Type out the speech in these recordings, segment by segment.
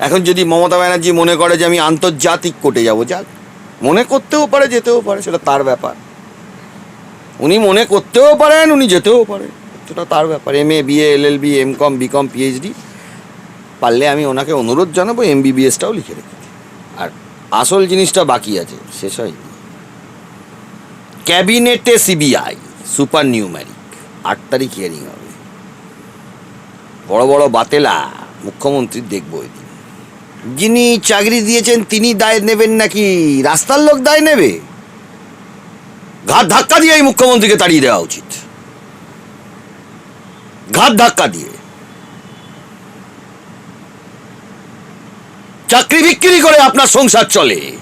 এখন যদি মমতা ব্যানার্জি মনে করে যে আমি আন্তর্জাতিক কোর্টে যাব, যাক, মনে করতেও পারে, যেতেও পারে, সেটা তার ব্যাপার। উনি মনে করতেও পারেন, উনি যেতেও পারেন, সেটা তার ব্যাপার। M A BA L L B M Com B Com PhD পারলে আমি ওনাকে অনুরোধ জানাব এম বিবিএসটাও লিখে রেখে আর আসল জিনিসটা বাকি আছে, শেষ হয়নি। ক্যাবিনেটে সিবিআই সুপার নিউম্যারিক আট তারিখ হিয়ারিং হবে। বড় বড় বাতেলা মুখ্যমন্ত্রী দেখব ওই দিন যিনি চাকরি দিয়েছেন, তিনি দায় নেবেন নাকি? রাস্তার লোক দায় নেবে? ঘাট ধাক্কা দিয়ে এই মুখ্যমন্ত্রীকে তাড়িয়ে দেওয়া উচিত। ঘাট ধাক্কা দিয়ে। চাকরি বিক্রি করে আপনার সংসার চলে।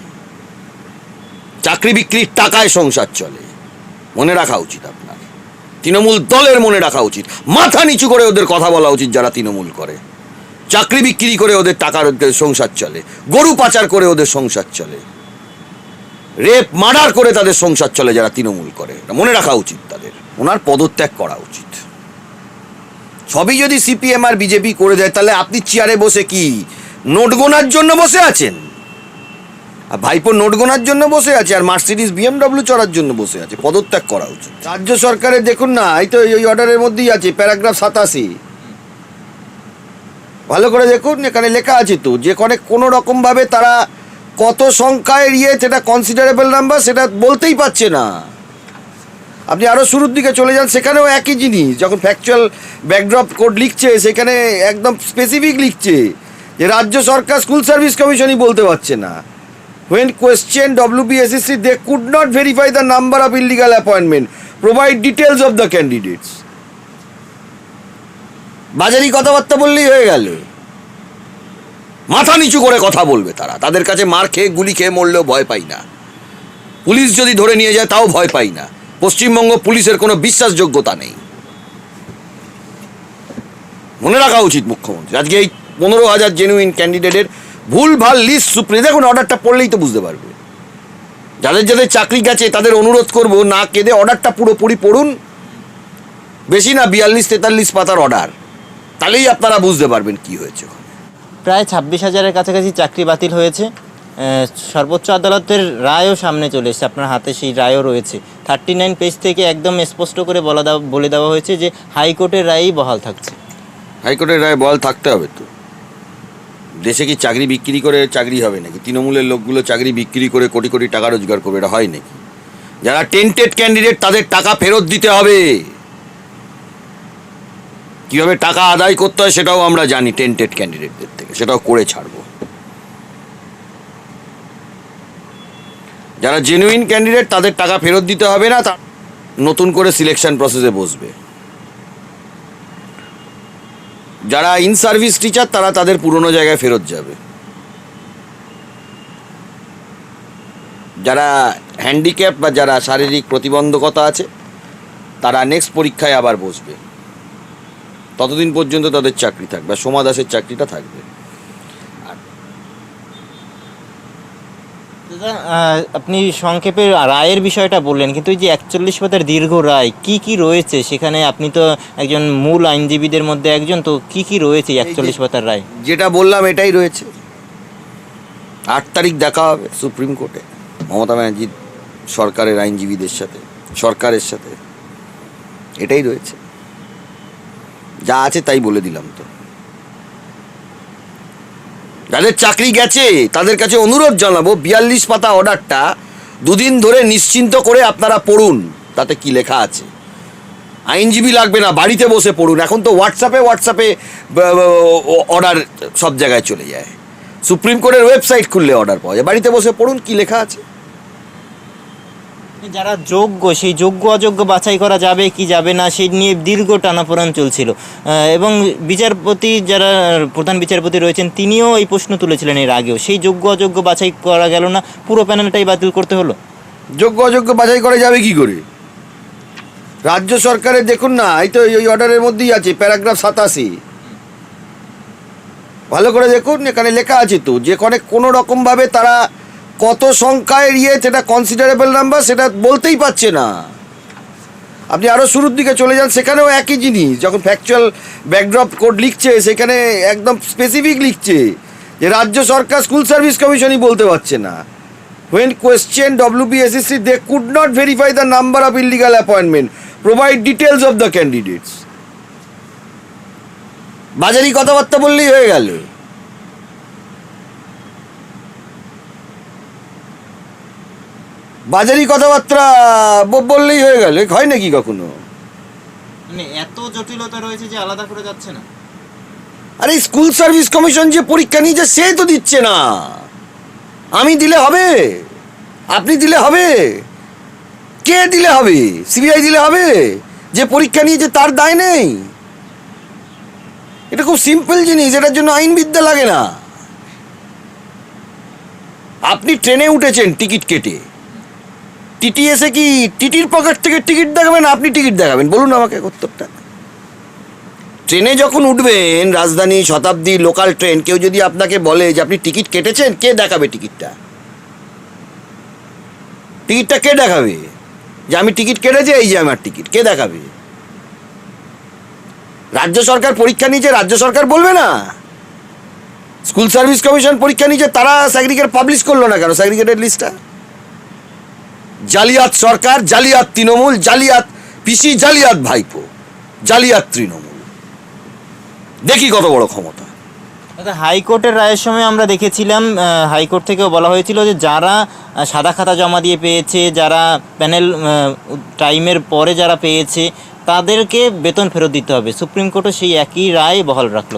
চাকরি বিক্রির টাকায় সংসার চলে। মনে রাখা উচিত আপনার তৃণমূল দলের মনে রাখা উচিত। মাথা নিচু করে ওদের কথা বলা উচিত যারা তৃণমূল করে। চাকরি বিক্রি করে ওদের টাকার সংসার চলে। গরু পাচার করে ওদের সংসার চলে। রেপ, মার্ডার করে তাদের সংসার চলে যারা তৃণমূল করে। মনে রাখা উচিত তাদের। ওনার পদত্যাগ করা উচিত। সবই যদি সিপিএম আর বিজেপি করে দেয়, তাহলে আপনি চেয়ারে বসে কি নোট গোনার জন্য বসে আছেন? আর ভাইপো নোট গোনার জন্য বসে আছে, আর মার্সিডিস বিএমডব্লিউ চড়ার জন্য বসে আছে। পদত্যাগ করা উচিত। রাজ্য সরকারের দেখুন না, এই তো এই অর্ডারের মধ্যেই আছে, প্যারাগ্রাফ সাতাশি। ভালো করে দেখুন, এখানে লেখা আছে তো, যে কোনো রকমভাবে তারা কত সংখ্যায় ইয়ে সেটা কনসিডারেবল নাম্বার সেটা বলতেই পারছে না। আপনি আরও শুরুর দিকে চলে যান, সেখানেও একই জিনিস, যখন ফ্যাকচুয়াল ব্যাকড্রপ কোড লিখছে, সেখানে একদম স্পেসিফিক লিখছে যে রাজ্য সরকার স্কুল সার্ভিস কমিশনই বলতে পারছে না। When question WBSSC they could not verify the number of illegal appointment provide details of the candidates বাজারি কথাবার্তা বললেই হয়ে গেল। মাথা নিচু করে কথা বলবে তারা। তাদের কাছে মার খেয়ে গুলি খেয়ে মরলেও ভয় পাই না। পুলিশ যদি ধরে নিয়ে যায়, তাও ভয় পাই না। পশ্চিমবঙ্গ পুলিশের কোনো বিশ্বাসযোগ্যতা নেই। মনে রাখা উচিত মুখ্যমন্ত্রী, আজকে এই পনেরো হাজার জেনুইন ক্যান্ডিডেটের ভুল ভালো লিস্ট সুপ্রিম, দেখুন অর্ডারটা পড়লেই তো বুঝতে পারবে। যাদের যাদের চাকরি গেছে, তাদের অনুরোধ করব, না কেঁদে অর্ডারটা পুরোপুরি পড়ুন। বেশি না বিয়াল্লিশ তেতাল্লিশ পাতার অর্ডার তাহলেই আপনারা বুঝতে পারবেন কি হয়েছে প্রায় ছাব্বিশ হাজারের কাছাকাছি চাকরি বাতিল হয়েছে। সর্বোচ্চ আদালতের রায়ও সামনে চলে এসেছে। আপনার হাতে সেই রায়ও রয়েছে। থার্টি নাইন পেজ থেকে একদম স্পষ্ট করে বলা দেওয়া বলে দেওয়া হয়েছে যে হাইকোর্টের রায়ই বহাল থাকছে। হাইকোর্টের রায় বল থাকতে হবে তো। দেশে কি চাকরি বিক্রি করে চাকরি হবে নাকি? তৃণমূলের লোকগুলো চাকরি বিক্রি করে কোটি কোটি টাকা রোজগার করবে এটা হয় নাকি? যারা টেন্টেড ক্যান্ডিডেট তাদের টাকা ফেরত দিতে হবে। কীভাবে টাকা আদায় করতে হয় সেটাও আমরা জানি টেন্টেড ক্যান্ডিডেটদের থেকে, সেটাও করে ছাড়বো। যারা জেনুইন ক্যান্ডিডেট তাদের টাকা ফেরত দিতে হবে না, তা নতুন করে সিলেকশন প্রসেসে বসবে। যারা ইন সার্ভিস টিচার তারা তাদের পুরনো জায়গায় ফেরত যাবে। যারা হ্যান্ডিক্যাপ বা যারা শারীরিক প্রতিবন্ধকতা আছে, তারা নেক্সট পরীক্ষায় আবার বসবে। ততদিন পর্যন্ত তাদের চাকরি থাকবে আর সোমা দাসের চাকরিটা থাকবে। আপনি সংক্ষেপে রায়ের বিষয়টা বললেন কিন্তু এই যে একচল্লিশ পাতার দীর্ঘ রায় কি কি রয়েছে? সেখানে আপনি তো একজন মূল আইনজীবীদের মধ্যে একজন তো কি কি রয়েছে একচল্লিশ পাতার রায়? যেটা বললাম এটাই রয়েছে। আট তারিখ দেখা হবে সুপ্রিম কোর্টে মমতা ব্যানার্জির সরকারের আইনজীবীদের সাথে সরকারের সাথে। এটাই রয়েছে। যা আছে তাই বলে দিলাম তো। যাদের চাকরি গেছে, তাদের কাছে অনুরোধ জানাব, বিয়াল্লিশ পাতা অর্ডারটা দুদিন ধরে নিশ্চিন্ত করে আপনারা পড়ুন, তাতে কি লেখা আছে। আইনজীবী লাগবে না, বাড়িতে বসে পড়ুন। এখন তো হোয়াটসঅ্যাপে হোয়াটসঅ্যাপে অর্ডার সব জায়গায় চলে যায়। সুপ্রিম কোর্টের ওয়েবসাইট খুললে অর্ডার পাওয়া যায়। বাড়িতে বসে পড়ুন, কি লেখা আছে? যারা যোগ্য, সেই যোগ্য অযোগ্য বাছাই করা যাবে কি যাবে না, সেই নিয়ে দীর্ঘ টানাপোড়েন চলছিল। এবং বিচারপতি যারা, প্রধান বিচারপতি রয়েছেন, তিনিও এই প্রশ্ন তুলেছিলেন এর আগেও। সেই যোগ্য অযোগ্য বাছাই করা গেল না, পুরো প্যানেলটাই বাতিল করতে হলো। যোগ্য অযোগ্য বাছাই করা যাবে কি করে? রাজ্য সরকারের, দেখুন না, এই তো এই অর্ডারের মধ্যেই আছে, প্যারাগ্রাফ সাতাশি। ভালো করে দেখুন, এখানে লেখা আছে তো, যে কোনো রকমভাবে তারা কত সংখ্যায় ইয়ে সেটা কনসিডারেবল নাম্বার সেটা বলতেই পারছে না। আপনি আরও শুরুর দিকে চলে যান, সেখানেও একই জিনিস, যখন ফ্যাকচুয়াল ব্যাকড্রপ কোড লিখছে, সেখানে একদম স্পেসিফিক লিখছে যে রাজ্য সরকার স্কুল সার্ভিস কমিশনই বলতে পারছে না। When questioned WBSSC they could not verify the number of illegal appointment provide details of the candidates বাজারি কথাবার্তা বললেই হয়ে গেল। বাজারি কথাবার্তা বললেই হয়ে গেল। হয় নাকি কখনো? মানে এত জটিলতা রয়েছে যে আলাদা করে যাচ্ছে না। আরে স্কুল সার্ভিস কমিশন যে পরীক্ষা নিয়েছে সে তো দিচ্ছে না। আমি দিলে হবে? আপনি দিলে হবে? কে দিলে হবে? সিবিআই দিলে হবে? যে পরীক্ষা নিয়েছে তার দায় নেই। এটা খুব সিম্পল জিনিস এটার জন্য আইনবিদ্যা লাগে না। আপনি ট্রেনে উঠেছেন টিকিট কেটে। টিটি এসে কি টিটির পকেট থেকে টিকিট দেখাবেন? আপনি টিকিট দেখাবেন। বলুন আমাকে উত্তরটা। ট্রেনে যখন উঠবেন, রাজধানী, শতাব্দী লোকাল ট্রেন কেউ যদি আপনাকে বলে যে আপনি টিকিট কেটেছেন, কে দেখাবে টিকিটটা? টিকিটটা কে দেখাবে? যে আমি টিকিট কেটেছি, এই যে আমার টিকিট, কে দেখাবে? রাজ্য সরকার পরীক্ষা নিয়েছে, রাজ্য সরকার বলবে না। স্কুল সার্ভিস কমিশন পরীক্ষা নিয়েছে, তারা স্যাগ্রিগেট পাবলিশ করল না কেন? স্যাগ্রিগেটেড লিস্টটা জালিয়াত সরকার জালিয়াত তৃণমূল জালিয়াত পিসি জালিয়াত ভাইপো জালিয়াত তৃণমূল। দেখি কত বড় ক্ষমতা। হাইকোর্টের রায়ের সময় আমরা দেখেছিলাম হাইকোর্ট থেকেও বলা হয়েছিল যে যারা সাদা খাতা জমা দিয়ে পেয়েছে যারা প্যানেল টাইমের পরে যারা পেয়েছে তাদেরকে বেতন ফেরত দিতে হবে। সুপ্রিম কোর্টও সেই একই রায় বহাল রাখল।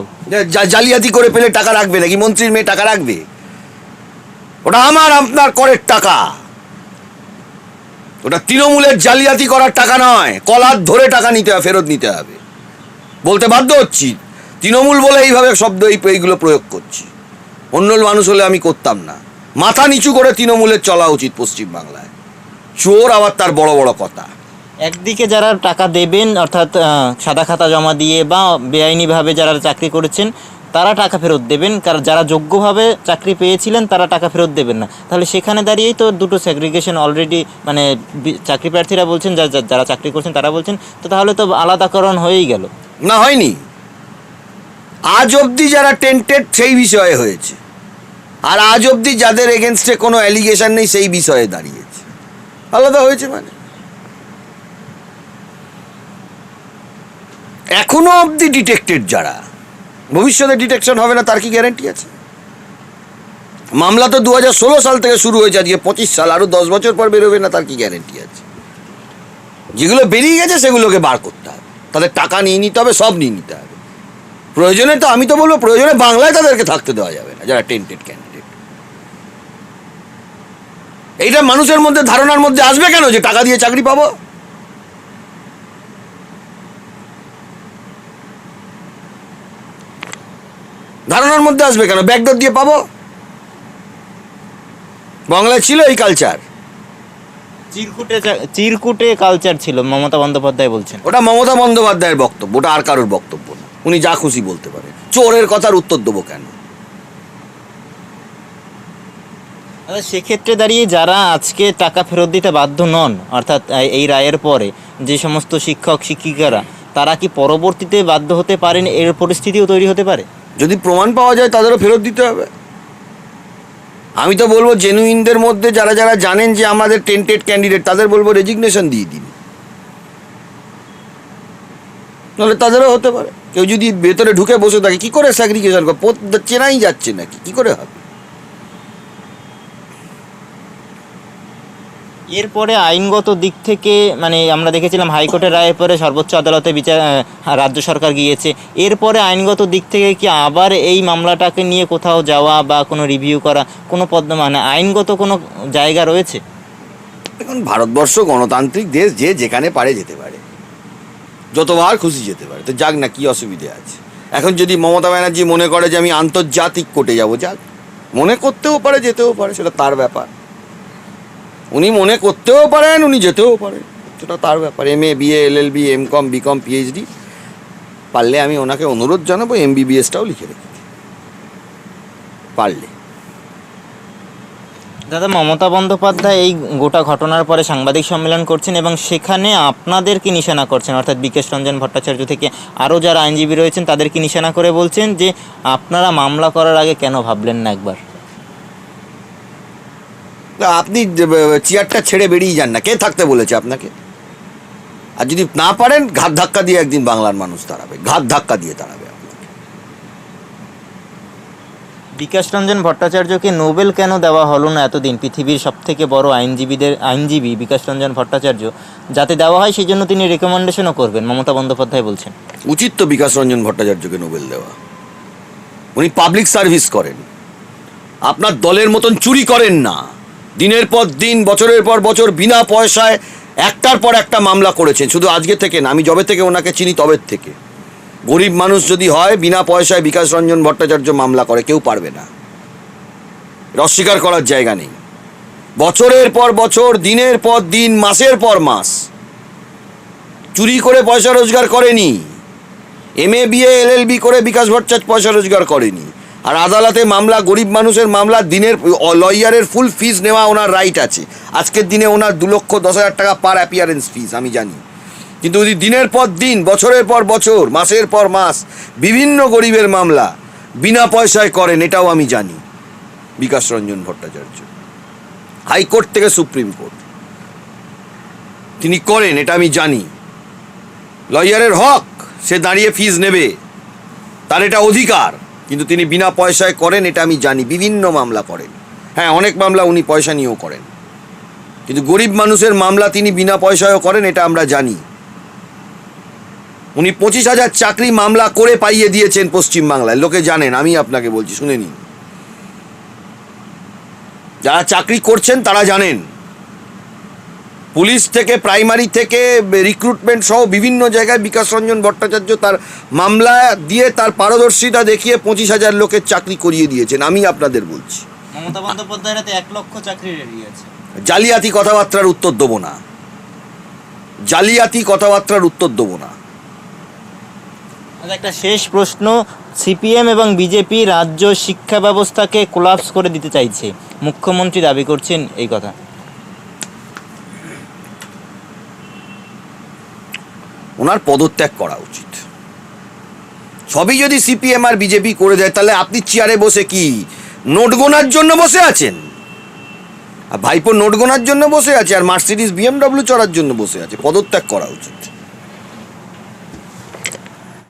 জালিয়াতি করে পেলে টাকা রাখবে নাকি? মন্ত্রীর মেয়ে টাকা রাখবে? ওটা আমার আপনার করের টাকা। ওটা তৃণমূলের জালিয়াতি করার টাকা নয়। কলার ধরে টাকা নিতে হবে, ফেরত নিতে হবে। বলতে বাধ্য হচ্ছি। তৃণমূল বলে এইভাবে শব্দ, এই এইগুলো প্রয়োগ করছি। অন্য মানুষ হলে আমি করতাম না। মাথা নিচু করে তৃণমূলের চলা উচিত পশ্চিমবাংলায়। চোর আবার তার বড় বড় কথা। একদিকে যারা টাকা দেবেন, অর্থাৎ সাদা খাতা জমা দিয়ে বা বেআইনিভাবে যারা চাকরি করেছেন তারা টাকা ফেরত দেবেন, কারণ যারা যোগ্যভাবে চাকরি পেয়েছিলেন তারা টাকা ফেরত দেবেন না। তাহলে সেখানে দাঁড়িয়েই তো দুটো সেগ্রিগেশন অলরেডি মানে চাকরি প্রার্থীরা বলছেন যারা চাকরি করছেন তারা বলছেন, তো তাহলে তো আলাদাকরণ হয়েই গেল। না, হয়নি। আজ অবধি যারা টেন্টেড সেই বিষয়ে হয়েছে। আর আজ অবধি যাদের এগেনস্টে কোনো অ্যালিগেশন নেই, সেই বিষয়ে দাঁড়িয়েছে। আলাদা হয়েছে মানে। এখনও অবধি ডিটেক্টেড যারা। ভবিষ্যতে ডিটেকশন হবে না, তার কি গ্যারেন্টি আছে? মামলা তো দু হাজার ষোলো সাল থেকে শুরু হয়েছে, আজকে পঁচিশ সাল আরও দশ বছর পর বেরোবে না, তার কি গ্যারেন্টি আছে? যেগুলো বেরিয়ে গেছে, সেগুলোকে বার করতে হবে। তাদের টাকা নিয়ে নিতে হবে, সব নিয়ে নিতে হবে। প্রয়োজনে তো, আমি তো বলব, প্রয়োজনে বাংলায় তাদেরকে থাকতে দেওয়া যাবে না, যারা টেন্টেড ক্যান্ডিডেট এইটা মানুষের মধ্যে, ধারণার মধ্যে আসবে কেন যে টাকা দিয়ে চাকরি পাবো? ধারণার মধ্যে আসবে কেন? ব্যাকডোর দিয়ে পাবো? বাংলায় ছিল এই কালচার চিরকুটে চিরকুটে কালচার ছিল মমতা বন্দ্যোপাধ্যায় বলছেন। ওটা মমতা বন্দ্যোপাধ্যায়ের বক্তব্য ওটা আর কারোর বক্তব্য না। উনি যা খুশি বলতে পারেন। চোরের কথার উত্তর দেবো কেন? আচ্ছা, সেক্ষেত্রে দাঁড়িয়ে যারা আজকে টাকা ফেরত দিতে বাধ্য নন অর্থাৎ এই রায়ের পরে যে সমস্ত শিক্ষক শিক্ষিকারা তারা কি পরবর্তীতে বাধ্য হতে পারেন? এর পরিস্থিতিও তৈরি হতে পারে? যদি প্রমাণ পাওয়া যায় তাদেরও ফেরত দিতে হবে। আমি তো বলব জেনুইনদের মধ্যে যারা যারা জানেন যে আমাদের টেন্টেড ক্যান্ডিডেট তাদের বলব রেজিগনেশন দিয়ে দিন। নাহলে তাদেরও হতে পারে। কেউ যদি ভেতরে ঢুকে বসে থাকে, কি করে স্যাগ্রিগেশন করে? চেনাই যাচ্ছে নাকি? কি করে হবে? এরপরে আইনগত দিক থেকে মানে আমরা দেখেছিলাম হাইকোর্টের রায়ের পরে সর্বোচ্চ আদালতে বিচার রাজ্য সরকার গিয়েছে। এরপরে আইনগত দিক থেকে কি আবার এই মামলাটাকে নিয়ে কোথাও যাওয়া বা কোনো রিভিউ করা, কোনো পদ মানে আইনগত কোনো জায়গা রয়েছে? এখন ভারতবর্ষ গণতান্ত্রিক দেশ যে যেখানে পারে যেতে পারে। যতবার খুশি যেতে পারে। তো যাক না, কি অসুবিধে আছে। এখন যদি মমতা ব্যানার্জি মনে করে যে আমি আন্তর্জাতিক কোর্টে যাব, যাক। মনে করতেও পারে, যেতেও পারে, সেটা তার ব্যাপার। উনি মনে করতেও পারেন, উনি যেতেও পারেন। সেটা তার ব্যাপার। M A BA L L B M Com B Com PhD পারলে আমি ওনাকে অনুরোধ জানাব এম বিবিএসটাও লিখে রেখে পারলে। দাদা, মমতা বন্দ্যোপাধ্যায় এই গোটা ঘটনার পরে সাংবাদিক সম্মেলন করছেন এবং সেখানে আপনাদেরকে নিশানা করছেন? অর্থাৎ বিকেশ রঞ্জন ভট্টাচার্য থেকে আরও যারা আইনজীবী রয়েছেন তাদেরকে নিশানা করে বলছেন যে, আপনারা মামলা করার আগে কেন ভাবলেন না একবার? না, আপনি চেয়ারটা ছেড়ে বেরিয়ে যান না। কে থাকতে বলেছে আপনাকে? আর যদি না পারেন ঘাত ধাক্কা দিয়ে একদিন বাংলার মানুষ দাঁড়াবে। ঘাত ধাক্কা দিয়ে দাঁড়াবে। বিকাশ রঞ্জন ভট্টাচার্যকে নোবেল কেন দেওয়া হলো না এতদিন? পৃথিবীর সব থেকে বড় আইনজীবীদের আইনজীবী বিকাশ রঞ্জন ভট্টাচার্য যাতে দেওয়া হয় সেই জন্য তিনি রেকমেন্ডেশনও করবেন। মমতা বন্দ্যোপাধ্যায় বলছেন। উচিত তো বিকাশ রঞ্জন ভট্টাচার্যকে নোবেল দেওয়া। উনি পাবলিক সার্ভিস করেন। আপনার দলের মতন চুরি করেন না। দিনের পর দিন, বছরের পর বছর বিনা পয়সায় একটার পর একটা মামলা করেছেন। শুধু আজকে থেকে না, আমি যবে থেকে ওনাকে চিনি তবে থেকে। গরিব মানুষ যদি হয়, বিনা পয়সায় বিকাশ রঞ্জন ভট্টাচার্য মামলা করে, কেউ পারবে না। অস্বীকার করার জায়গা নেই। বছরের পর বছর, দিনের পর দিন, মাসের পর মাস। চুরি করে পয়সা রোজগার করেনি। M A BA L L B করে বিকাশ ভট্টাচার্য পয়সা রোজগার করেনি। আর আদালতে মামলা, গরিব মানুষের মামলা, দিনের লয়ারের ফুল ফিস নেওয়া ওনার রাইট আছে। আজকের দিনে ওনার দু লক্ষ দশ হাজার টাকা পার অ্যাপিয়ারেন্স ফিস আমি জানি। কিন্তু যদি দিনের পর দিন, বছরের পর বছর, মাসের পর মাস বিভিন্ন গরিবের মামলা বিনা পয়সায় করেন, এটাও আমি জানি। বিকাশ রঞ্জন ভট্টাচার্য। হাইকোর্ট থেকে সুপ্রিম কোর্ট। তিনি করেন, এটা আমি জানি। লয়ারের হক, সে দাঁড়িয়ে ফিজ নেবে। তার এটা অধিকার। কিন্তু তিনি বিনা পয়সায় করেন, এটা আমি জানি। বিভিন্ন মামলা করেন। হ্যাঁ অনেক মামলা উনি পয়সা নিয়েও করেন। কিন্তু গরিব মানুষের মামলা তিনি বিনা পয়সায়ও করেন, এটা আমরা জানি। উনি পঁচিশ হাজার চাকরি মামলা করে পাইয়ে দিয়েছেন পশ্চিমবাংলায়। লোকে জানেন, আমি আপনাকে বলছি, শুনে নিন। যারা চাকরি করছেন তারা জানেন। পুলিশ থেকে প্রাইমারি থেকে রিক্রুটমেন্ট সহ বিভিন্ন জায়গায় বিকাশ রঞ্জন ভট্টাচার্য তার মামলা দিয়ে তার পারদর্শিতা দেখিয়ে পঁচিশ হাজার লোকের চাকরি করিয়ে দিয়েছেন। আমি আপনাদের বলছি। মমতা বন্দ্যোপাধ্যায়ের হাতে এক লক্ষ চাকরি জালিয়াতি কথাবার্তার উত্তর দেবো না। জালিয়াতি কথাবার্তার উত্তর দেবো না। আচ্ছা, একটা শেষ প্রশ্ন। সিপিএম এবং বিজেপি রাজ্য শিক্ষা ব্যবস্থাকে কোলাপস করে দিতে চাইছে। মুখ্যমন্ত্রী দাবি করছেন এই কথা। ওনার পদত্যাগ করা উচিত। সবই যদি সিপিএম আর বিজেপি করে দেয়, তাহলে আপনি চেয়ারে বসে কি নোট গোনার জন্য বসে আছেন? আর ভাইপো নোট গোনার জন্য বসে আছে, আর মার্সিডিস বিএমডব্লিউ চড়ার জন্য বসে আছে, পদত্যাগ করা উচিত।